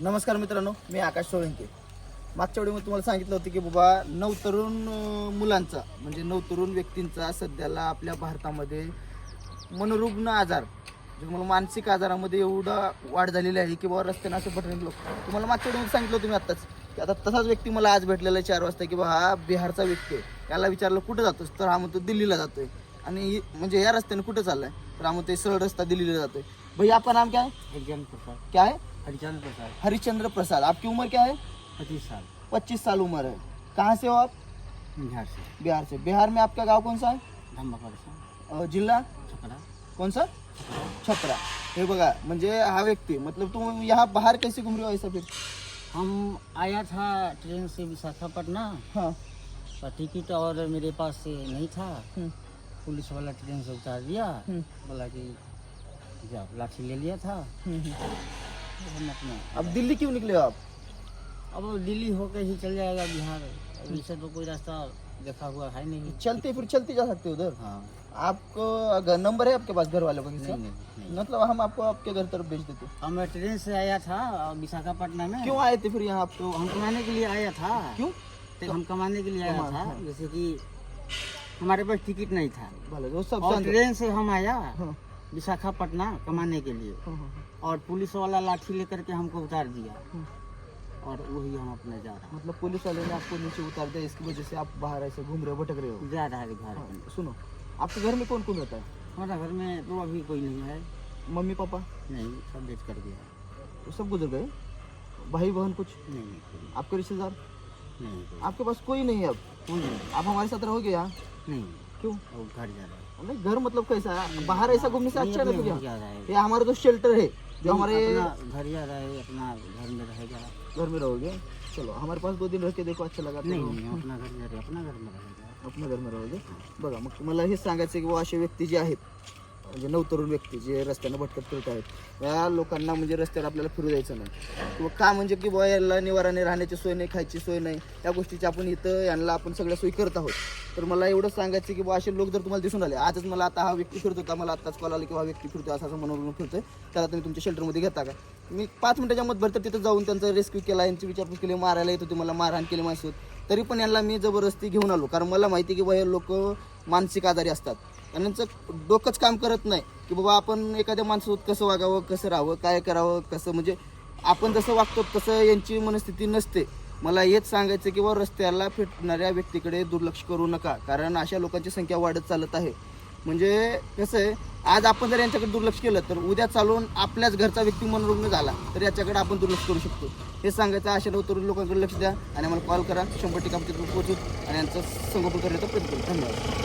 नमस्कार मित्रांनो मी आकाश सोळंके. मागच्या वेळी मी तुम्हाला सांगितलं होतं की बाबा नऊ तरुण मुलांचा म्हणजे नऊ तरुण व्यक्तींचा सध्याला आपल्या भारतामध्ये मनोरुग्ण आजार म्हणजे जे मला मानसिक आजारामध्ये एवढा वाढ झालेली आहे की बाबा रस्त्याने असं बटन लोक. तुम्हाला मागच्या वेळी सांगितलं होतं मी आत्ताच की आता तसाच व्यक्ती मला आज भेटलेला आहे चार वाजता की बाबा हा बिहारचा व्यक्ती आहे. त्याला विचारलं कुठं जातोस? तर हा म्हणतो दिल्लीला जातोय. आणि इ- म्हणजे या रस्त्याने कुठं चाललाय? तर हा म्हणतो सरळ रस्ता दिल्लीला जातोय. भैया आपका नाम क्या? है हरिचंद प्रसाद क्या? है हरिचंद प्रसाद हरिचंद्र प्रसाद आपकी उम्र क्या है पच्चीस साल. पच्चीस साल उम्र है कहाँ से हो आप? बिहार से. बिहार से. बिहार में आपका गाँव कौन सा है? धम्मा परसा अ, जिल्हा? छपरा. कौन सा? छपरा. हे बघा म्हणजे हा व्यक्ति मतलब तुम यहाँ बाहर कैसे घूम रहे हो ऐसा फिर? हम आया था ट्रेन से विशाखापट्टनम हाँ. पर टिकट और मेरे पास नहीं था। हम्म, पुलिस वाला ट्रेन से उतार दिया। हम्म, बोला कि जाओ लाठी ले लिया था। हम्म, हम्म। हम अपना अब दिल्ली क्यों निकले हो आप? अब दिल्ली होकर ही चल जाएगा बिहार। अभी से तो कोई रास्ता देखा हुआ है नहीं। चलते फिर चलते जा सकते उधर? हाँ। आपको अगर नंबर है आपके पास घर वालों का मतलब हम आपको आपके घर तरफ़ भेज देते। हम ट्रेन से आया था विशाखापट्टनम में। क्यों आए थे फिर यहाँ आप? तो हम कमाने के लिए आया था। क्यों? तो हम कमाने के लिए आया था हाँ। जैसे कि हमारे पास टिकट नहीं था। वो सब और ट्रेन से हम आया हाँ, विशाखापट्टनम कमाने के लिए। हाँ, हाँ, और पुलिस वाला लाठी लेकर के हमको उतार दिया। और वही हम अपने जा रहा मतलब पुलिस वाले ने आपको नीचे उतार दिया इसकी वजह से आप बाहर ऐसे घूम रहे हो भटक रहे हो? जा रहा है घर हाँ, सुनो आपके घर में कौन कौन रहता है? हमारा घर में तो अभी कोई नहीं है। Mummy papa? नहीं सब बेच कर गया वो सब गुजर गए? भाई बहन कुछ? नहीं नहीं। आपके रिश्तेदार? नहीं आपके पास कोई नहीं है अब? कोई नहीं। आप हमारे साथ रहोगे यहाँ? नहीं क्यों? घर जा रहा है नहीं घर मतलब कैसा है? बाहर ऐसा घूमने से नहीं, अच्छा अपने घर है जा रहा है। ये हमारा जो शेल्टर है। जो नहीं, हमारे अपना घर जा रहा है अपना घर में रहेगा। घर में रहोगे? चलो हमारे पास दो दिन रह के देखो अच्छा लगा तो नहीं नहीं अपना घर जा रहे अपना घर में रहेगा। आपल्या घर रहोगे? बघा मग मला हेच सांगायचं की असे व्यक्ती जे आहेत म्हणजे नवतरुण व्यक्ती जे रस्त्यानं भटकत फिरत आहेत या लोकांना म्हणजे रस्त्यावर आपल्याला फिरू द्यायचं नाही. किंवा का म्हणजे की बुवा याला निवाराने राहण्याची सोय नाही खायची सोय नाही या गोष्टीची आपण इथं यांना आपण सगळ्या सोयी करत आहोत. तर मला एवढंच सांगायचं की बुवा असे लोक जर तुम्हाला दिसून आले आजच मला आता हा व्यक्ती फिरतो होता मला आत्ताच कॉल आला की हा व्यक्ती फिरतो असा असं मनोरंजन फिरतोय त्याला तुम्ही तुमच्या शेल्टरमध्ये घेता का? मी पाच मिनिटाच्या मतभर तर तिथं जाऊन त्यांचा रेस्क्यू केला यांची विचारपूस केली मारायला येत तुम्हाला मला मारहाण केली माणसं. तरी पण यांना मी जबरदस्ती घेऊन आलो कारण मला माहिती आहे की बाबा हे लोक मानसिक आजारी असतात. आणि यांचं डोकंच काम करत नाही की बाबा आपण एखाद्या माणसासोबत कसं वागावं कसं राहावं काय करावं कसं म्हणजे आपण जसं वागतो तसं यांची मनस्थिती नसते. मला हेच सांगायचं की बाबा रस्त्याला फिटणाऱ्या व्यक्तीकडे दुर्लक्ष करू नका कारण अशा लोकांची संख्या वाढत चालत आहे. म्हणजे कसं आहे आज आपण जर यांच्याकडे दुर्लक्ष केलं तर उद्या चालून आपल्याच घरचा व्यक्ती मनोरुग्ण झाला तर याच्याकडे आपण दुर्लक्ष करू शकतो. हे सांगायचं अशा नवतरुण लोकांकडे लक्ष द्या आणि आम्हाला कॉल करा. शंभर टक्के आपण पोहोचू आणि यांचं संगोपन करण्याचा प्रयत्न करू. धन्यवाद.